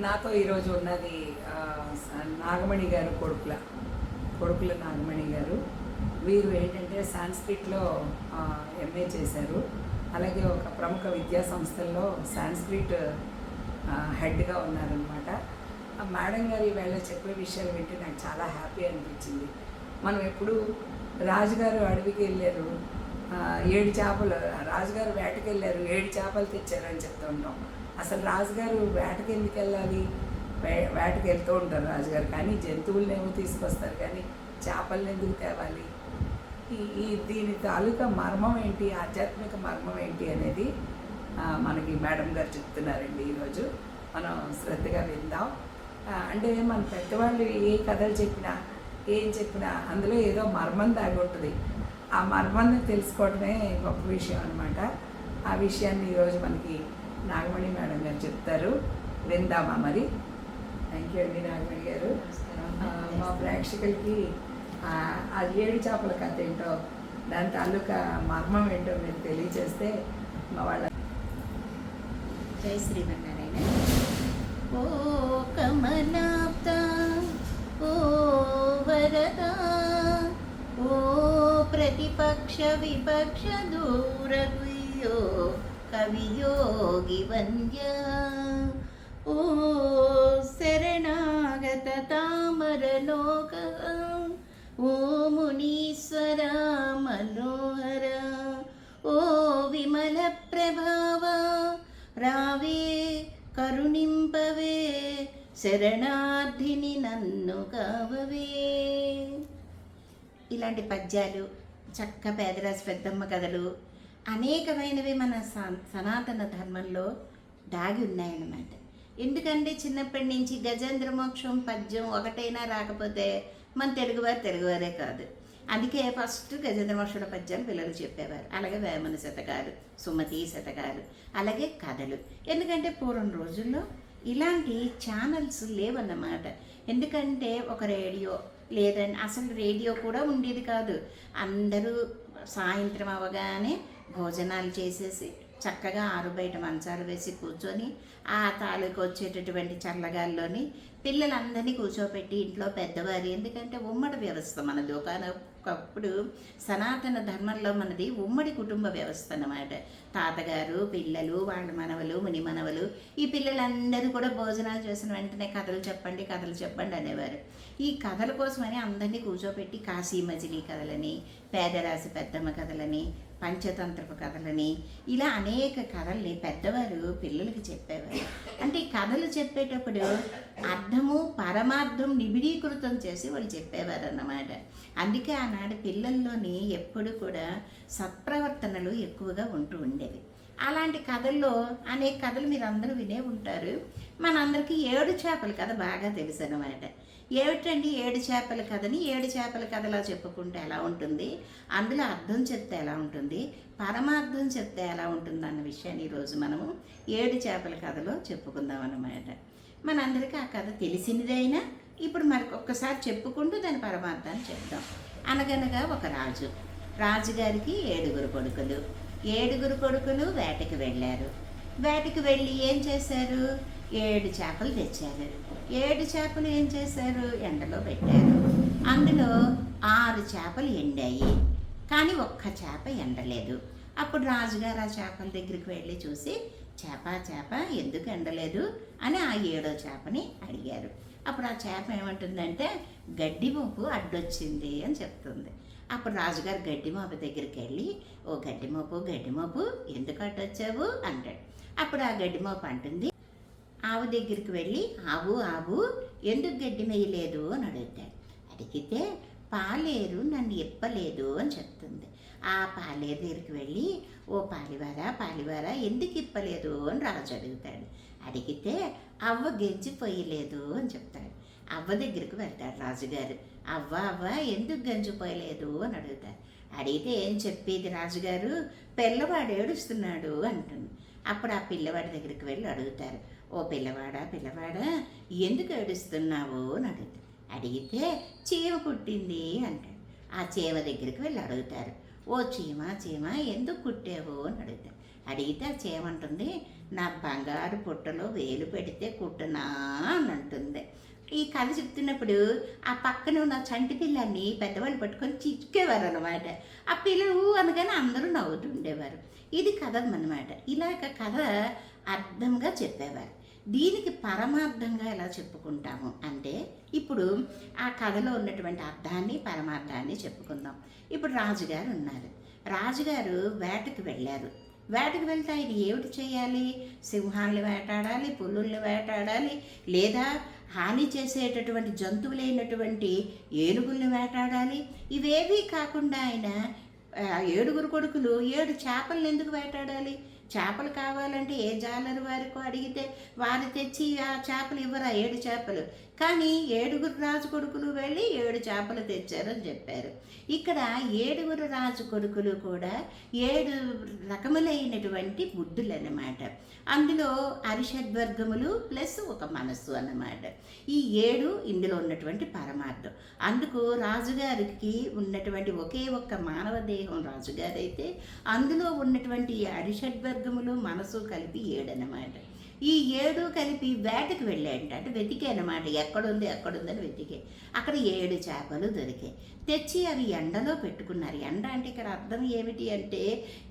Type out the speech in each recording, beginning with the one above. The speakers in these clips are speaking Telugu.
నాతో ఈరోజు ఉన్నది నాగమణి గారు కొడుకుల కొడుకుల నాగమణి గారు. వీరు ఏంటంటే సాంస్క్రిట్లో ఎంఏ చేశారు. అలాగే ఒక ప్రముఖ విద్యా సంస్థల్లో సాంస్క్రిట్ హెడ్గా ఉన్నారనమాట మేడం గారు ఈవేళ చెప్పే విషయాలు వింటే నాకు చాలా హ్యాపీ అనిపించింది. మనం ఎప్పుడు రాజుగారు అడవికి వెళ్ళారు ఏడు చేపలు రాజుగారు వేటకి వెళ్ళారు ఏడు చేపలు తెచ్చారు అని చెప్తూ ఉంటాం. అసలు రాజుగారు వేటకి ఎందుకు వెళ్ళాలి? వే వేటకి వెళ్తూ ఉంటారు రాజుగారు. కానీ జంతువులను ఏమో తీసుకొస్తారు. కానీ చేపలను ఎందుకు తేవాలి? ఈ ఈ దీని తాలూకా మర్మం ఏంటి? ఆధ్యాత్మిక మర్మం ఏంటి అనేది మనకి మేడం గారు చెప్తున్నారండి ఈరోజు. మనం శ్రద్ధగా విందాం. అంటే మన పెద్దవాళ్ళు ఏ కథలు చెప్పినా ఏం చెప్పినా అందులో ఏదో మర్మం దాగి ఉంటుంది. ఆ మర్మాన్ని తెలుసుకోవడమే గొప్ప విషయం అనమాట ఆ విషయాన్ని ఈరోజు మనకి నాగమణి మేడం గారు చెప్తారు. విందామా మరి? థ్యాంక్ యూ అండి నాగమణి గారు. మా ప్రేక్షకులకి ఆ ఆ ఏడు చేపల కథ ఏంటో దాని తాలూకా మర్మం ఏంటో మీరు తెలియజేస్తే మా వాళ్ళ జై శ్రీమన్నారాయణ. ఓ కమలాప్త ఓ వరద ఓ ప్రతిపక్ష విపక్ష దూరగుయ్యో కవియోగి వంద్య ఓ శరణాగత తామరలోక ఓ మునీశ్వర మనోహర ఓ విమల ప్రభావ రావే కరుణింపవే శరణార్థిని నన్ను కావవే ఇలాంటి పద్యాలు చక్క పేదరాశి పెద్దమ్మ కథలు అనేకమైనవి మన స- సనాతన ధర్మంలో దాగి ఉన్నాయన్నమాట. ఎందుకంటే చిన్నప్పటి నుంచి గజేంద్ర మోక్షం పద్యం ఒకటైనా రాకపోతే మన తెలుగువారు తెలుగువారే కాదు. అందుకే ఫస్ట్ గజేంద్ర మోక్షుల పద్యాలు పిల్లలు చెప్పేవారు. అలాగే వేమన శతకాలు సుమతి శతకాలు అలాగే కథలు. ఎందుకంటే పూర్వం రోజుల్లో ఇలాంటి ఛానల్స్ లేవన్నమాట. ఎందుకంటే ఒక రేడియో లేదని అసలు రేడియో కూడా ఉండేది కాదు. అందరూ సాయంత్రం అవగానే భోజనాలు చేసేసి చక్కగా ఆరుబయట మంచాలు వేసి కూర్చొని ఆ తాలూకు వచ్చేటటువంటి చల్లగాల్లోని పిల్లలందరినీ కూర్చోపెట్టి ఇంట్లో పెద్దవారు ఎందుకంటే ఉమ్మడి వ్యవస్థ మనది ఒకనొకప్పుడు సనాతన ధర్మంలో మనది ఉమ్మడి కుటుంబ వ్యవస్థ అన్నమాట. తాతగారు పిల్లలు వాళ్ళ మనవలు ముని మనవలు ఈ పిల్లలందరూ కూడా భోజనాలు చేసిన వెంటనే కథలు చెప్పండి కథలు చెప్పండి అనేవారు. ఈ కథల కోసమని అందరినీ కూర్చోపెట్టి కాశీ మజిలీ కథలని పేదరాశి పెద్దమ్మ కథలని పంచతంత్రపు కథలని ఇలా అనేక కథల్ని పెద్దవారు పిల్లలకి చెప్పేవారు. అంటే ఈ కథలు చెప్పేటప్పుడు అర్థము పరమార్థం నిబిడీకృతం చేసి వాళ్ళు చెప్పేవారు అన్నమాట అందుకే ఆనాడు పిల్లల్లోని ఎప్పుడు కూడా సత్ప్రవర్తనలు ఎక్కువగా ఉంటూ ఉండేవి. అలాంటి కథల్లో అనేక కథలు మీరు అందరూ వినే ఉంటారు. మనందరికీ ఏడు చేపల కథ బాగా తెలుసు అనమాట ఏమిటండి ఏడు చేపల కథని? ఏడు చేపల కథలా చెప్పుకుంటే ఎలా ఉంటుంది? అందులో అర్థం చెప్తే ఎలా ఉంటుంది? పరమార్థం చెప్తే ఎలా ఉంటుంది అన్న విషయాన్ని ఈరోజు మనము ఏడు చేపల కథలో చెప్పుకుందాం అన్నమాట మనందరికీ ఆ కథ తెలిసినదైనా ఇప్పుడు మనకు ఒక్కసారి చెప్పుకుంటూ దాని పరమార్థాన్ని చెప్దాం. అనగనగా ఒక రాజు. రాజుగారికి ఏడుగురు కొడుకులు. ఏడుగురు కొడుకులు వేటకి వెళ్ళారు. వేటకి వెళ్ళి ఏం చేశారు? ఏడు చేపలు తెచ్చారు. ఏడు చేపలు ఏం చేశారు? ఎండలో పెట్టారు. అందులో ఆరు చేపలు ఎండాయి. కానీ ఒక్క చేప ఎండలేదు. అప్పుడు రాజుగారు ఆ చేపల దగ్గరికి వెళ్ళి చూసి చేప చేప ఎందుకు ఎండలేదు అని ఆ ఏడో చేపని అడిగారు. అప్పుడు ఆ చేప ఏమంటుందంటే గడ్డి మోపు అడ్డొచ్చింది అని చెప్తుంది. అప్పుడు రాజుగారు గడ్డి మోపు దగ్గరికి వెళ్ళి ఓ గడ్డి మోపు గడ్డి మోపు ఎందుకు అడ్డొచ్చావు? అంటాడు. అప్పుడు ఆ గడ్డి మోపు అంటుంది ఆవు దగ్గరికి వెళ్ళి ఆవు ఆవు ఎందుకు గడ్డి మేయలేదు? అని అడుగుతాడు. అడిగితే పాలేరు నన్ను ఇప్పలేదు అని చెప్తుంది. ఆ పాలేరు దగ్గరికి వెళ్ళి ఓ పాలివారా పాలివారా ఎందుకు ఇప్పలేదు? అని రాజు అడుగుతాడు. అడిగితే అవ్వ గెంజిపోయలేదు అని చెప్తాడు. అవ్వ దగ్గరికి వెళ్తాడు రాజుగారు. అవ్వ అవ్వ ఎందుకు గంజిపోయలేదు? అని అడుగుతాడు. అడిగితే ఏం చెప్పేది రాజుగారు? పిల్లవాడు ఏడుస్తున్నాడు అంటుంది. అప్పుడు ఆ పిల్లవాడి దగ్గరికి వెళ్ళి అడుగుతారు. ఓ పిల్లవాడా పిల్లవాడా ఎందుకు ఏడుస్తున్నావు? అని అడుగుతాడు అడిగితే చీమ పుట్టింది అంటాడు. ఆ చీమ దగ్గరికి వెళ్ళి అడుగుతారు. ఓ చీమ చీమ ఎందుకు కుట్టావు? అని అడిగితే అడిగితే ఆ చేయమంటుంది నా బంగారు పుట్టలో వేలు పెడితే కుట్టనా? అని అంటుంది. ఈ కథ చెప్తున్నప్పుడు ఆ పక్కన ఉన్న చంటి పిల్లాన్ని పెద్దవాళ్ళు పట్టుకొని చిక్కేవారు అనమాట ఆ పిల్లలు అనగానే అందరూ నవ్వుతుండేవారు. ఇది కథ అనమాట ఇలాగ కథ అర్థంగా చెప్పేవారు. దీనికి పరమార్థంగా ఎలా చెప్పుకుంటాము అంటే ఇప్పుడు ఆ కథలో ఉన్నటువంటి అర్థాన్ని పరమార్థాన్ని చెప్పుకుందాం. ఇప్పుడు రాజుగారు ఉన్నారు. రాజుగారు వేటకు వెళ్ళారు. వేటకు వెళ్తే ఆయన ఏమిటి చేయాలి? సింహాలను వేటాడాలి? పుల్లుల్ని వేటాడాలి? లేదా హాని చేసేటటువంటి జంతువులైనటువంటి ఏనుగుల్ని వేటాడాలి? ఇవేవీ కాకుండా ఆయన ఏడుగురు కొడుకులు ఏడు చేపలను ఎందుకు వేటాడాలి? చేపలు కావాలంటే ఏ జాలరు వారికో అడిగితే వారు తెచ్చి ఆ చేపలు ఇవ్వరా? ఏడు చేపలు. కానీ ఏడుగురు రాజు కొడుకులు వెళ్ళి ఏడు చేపలు తెచ్చారని చెప్పారు. ఇక్కడ ఏడుగురు రాజు కొడుకులు కూడా ఏడు రకములైనటువంటి బుద్ధులు అన్నమాట అందులో అరిషద్వర్గములు ప్లస్ ఒక మనస్సు అన్నమాట. ఈ ఏడు ఇందులో ఉన్నటువంటి పరమార్థం. అందుకు రాజుగారికి ఉన్నటువంటి ఒకే ఒక్క మానవ దేహం రాజుగారైతే అందులో ఉన్నటువంటి అరిషడ్వర్గ ఖడ్గములు మనసు కలిపి ఏడనమాట ఈ ఏడు కలిపి వేటకు వెళ్ళాయంట అంటే వెతికే అనమాట ఎక్కడుంది ఎక్కడుందని వెతికే. అక్కడ ఏడు చేపలు దొరికాయి తెచ్చి అవి ఎండలో పెట్టుకున్నారు. ఎండ అంటే ఇక్కడ అర్థం ఏమిటి అంటే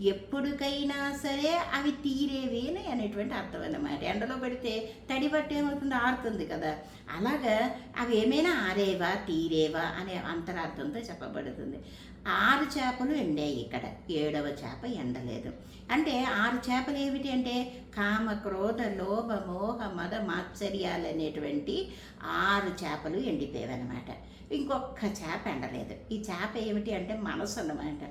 ఎప్పటికైనా సరే అవి తీరేవి అని అనేటువంటి అర్థం అన్నమాట. ఎండలో పెడితే తడి బట్టి ఏమవుతుంది? ఆరుతుంది కదా. అలాగా అవి ఏమైనా ఆరేవా తీరేవా అనే అంతరార్థంతో చెప్పబడుతుంది. ఆరు చేపలు ఎండాయి ఇక్కడ. ఏడవ చేప ఎండలేదు. అంటే ఆరు చేపలు ఏమిటి అంటే కామ క్రోధ లోభ మోహ మద మాత్సర్యాలు అనేటువంటి ఆరు చేపలు ఎండిపోయావన్నమాట. ఇంకొక చేప ఎండలేదు. ఈ చేప ఏమిటి అంటే మనసు అన్నమాట.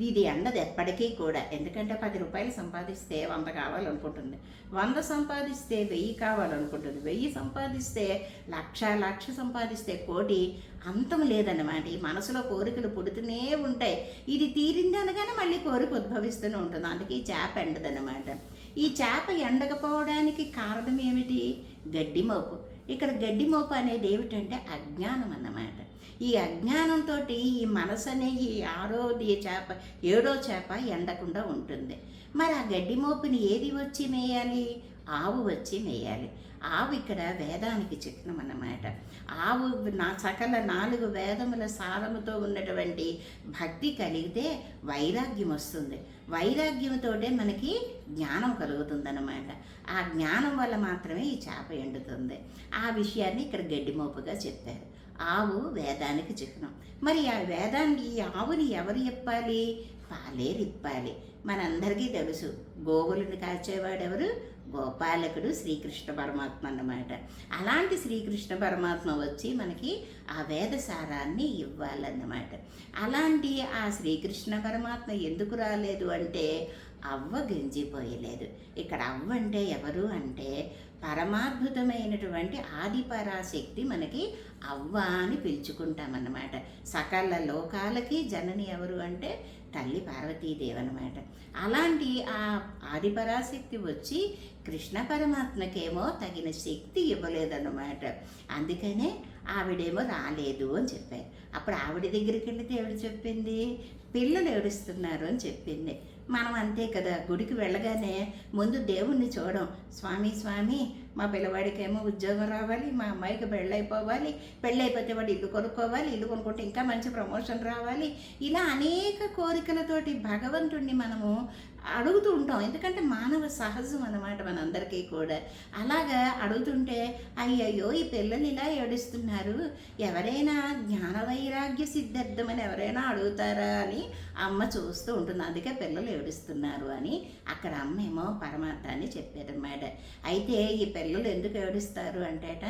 ఇది ఎండదు ఎప్పటికీ కూడా. ఎందుకంటే పది రూపాయలు సంపాదిస్తే వంద కావాలనుకుంటుంది. వంద సంపాదిస్తే వెయ్యి కావాలనుకుంటుంది. వెయ్యి సంపాదిస్తే లక్ష లక్ష సంపాదిస్తే కోటి అంతం లేదన్నమాట. ఈ మనసులో కోరికలు పుడుతూనే ఉంటాయి. ఇది తీరింది అనగానే మళ్ళీ కోరిక ఉద్భవిస్తూనే ఉంటుంది. అందుకే ఈ చేప ఎండదన్నమాట. ఈ చేప ఎండకపోవడానికి కారణం ఏమిటి? గడ్డి మోపు. ఇక్కడ గడ్డి మోపు అనేది ఏమిటంటే అజ్ఞానం అన్నమాట. ఈ అజ్ఞానంతో ఈ మనసు అనే ఈ ఆరోది చేప ఏడో చేప ఎండకుండా ఉంటుంది. మరి ఆ గడ్డి మోపుని ఏది వచ్చి మేయాలి? ఆవు వచ్చి మేయాలి. ఆవు ఇక్కడ వేదానికి చిహ్నం అన్నమాట ఆవు నా సకల నాలుగు వేదముల సారముతో ఉన్నటువంటి భక్తి కలిగితే వైరాగ్యం వస్తుంది. వైరాగ్యంతోటే మనకి జ్ఞానం కలుగుతుందన్నమాట. ఆ జ్ఞానం వల్ల మాత్రమే ఈ చేప ఎండుతుంది. ఆ విషయాన్ని ఇక్కడ గడ్డిమోపుగా చెప్పారు. ఆవు వేదానికి చిహ్నం మరి ఆ వేదాన్ని ఈ ఆవుని ఎవరు ఇప్పాలి? పాలే రిప్పాలి మనందరికీ తెలుసు. గోవులను కాచేవాడెవరు గోపాలకుడు శ్రీకృష్ణ పరమాత్మ అన్నమాట. అలాంటి శ్రీకృష్ణ పరమాత్మ వచ్చి మనకి ఆ వేద సారాన్ని ఇవ్వాలన్నమాట. అలాంటి ఆ శ్రీకృష్ణ పరమాత్మ ఎందుకు రాలేదు అంటే అవ్వ గెంజిపోయలేదు. ఇక్కడ అవ్వ అంటే ఎవరు అంటే పరమాద్భుతమైనటువంటి ఆదిపరాశక్తి మనకి అవ్వ అని పిలుచుకుంటామన్నమాట. సకల లోకాలకి జనని ఎవరు అంటే తల్లి పార్వతీదేవి అనమాట అలాంటి ఆ ఆదిపరాశక్తి వచ్చి కృష్ణ పరమాత్మకేమో తగిన శక్తి ఇవ్వలేదన్నమాట. అందుకనే ఆవిడేమో రాలేదు అని చెప్పారు. అప్పుడు ఆవిడ దగ్గరికి వెళితే ఎవడు చెప్పింది పిల్లలు ఏడుస్తున్నారు అని చెప్పింది. మనం అంతే కదా గుడికి వెళ్ళగానే ముందు దేవుణ్ణి చూడం. స్వామి స్వామి మా పిల్లవాడికేమో ఉద్యోగం రావాలి మా అమ్మాయికి పెళ్ళైపోవాలి పెళ్ళైపోతే వాడు ఇల్లు కొనుక్కోవాలి ఇల్లు కొనుక్కుంటే ఇంకా మంచి ప్రమోషన్ రావాలి. ఇలా అనేక కోరికలతోటి భగవంతుణ్ణి మనము అడుగుతూ ఉంటాం. ఎందుకంటే మానవ సహజం అన్నమాట మనందరికీ కూడా. అలాగా అడుగుతుంటే అయ్యయ్యో ఈ పిల్లలు ఇలా ఏడుస్తున్నారు. ఎవరైనా జ్ఞాన వైరాగ్య సిద్ధార్థమని ఎవరైనా అడుగుతారా అని అమ్మ చూస్తూ ఉంటుంది. అందుకే పిల్లలు ఏడుస్తున్నారు అని అక్కడ అమ్మ ఏమో పరమార్థాన్ని చెప్పారన్నమాట. అయితే ఈ పిల్లలు ఎందుకు ఏడుస్తారు అంటేట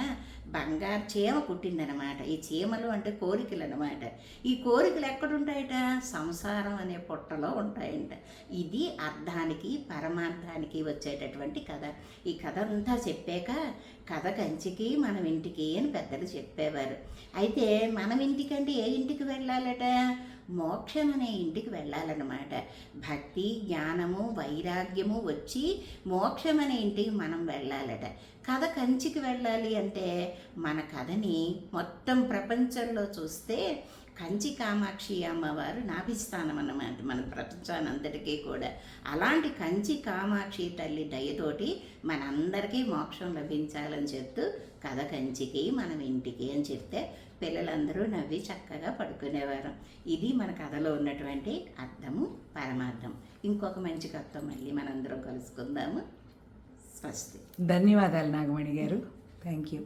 బంగారు చీమ పుట్టిందనమాట. ఈ చీమలు అంటే కోరికలు అనమాట ఈ కోరికలు ఎక్కడుంటాయట? సంసారం అనే పుట్టలో ఉంటాయంట. ఇది అర్థానికి పరమార్థానికి వచ్చేటటువంటి కథ. ఈ కథ అంతా చెప్పాక కథ కంచికి మనం ఇంటికి అని పెద్దలు చెప్పేవారు. అయితే మనం ఇంటికంటే ఏ ఇంటికి వెళ్ళాలట? మోక్షం అనే ఇంటికి వెళ్ళాలన్నమాట. భక్తి జ్ఞానము వైరాగ్యము వచ్చి మోక్షం అనే ఇంటికి మనం వెళ్ళాలట. కథ కంచికి వెళ్ళాలి అంటే మన కథని మొత్తం ప్రపంచంలో చూస్తే కంచి కామాక్షి అమ్మవారు నాభిస్థానం అన్నమాట మన ప్రపంచానంతటికీ కూడా. అలాంటి కంచి కామాక్షి తల్లి దయతోటి మనందరికీ మోక్షం లభించాలని చెప్తూ కథ కంచికి మనం ఇంటికి అని చెప్తే పిల్లలందరూ నవ్వి చక్కగా పడుకునేవారు. ఇది మన కథలో ఉన్నటువంటి అర్థము పరమార్థం. ఇంకొక మంచి కథ మళ్ళీ మనందరం కలుసుకుందాము. స్వస్తి. ధన్యవాదాలు నాగమణి గారు. Thank you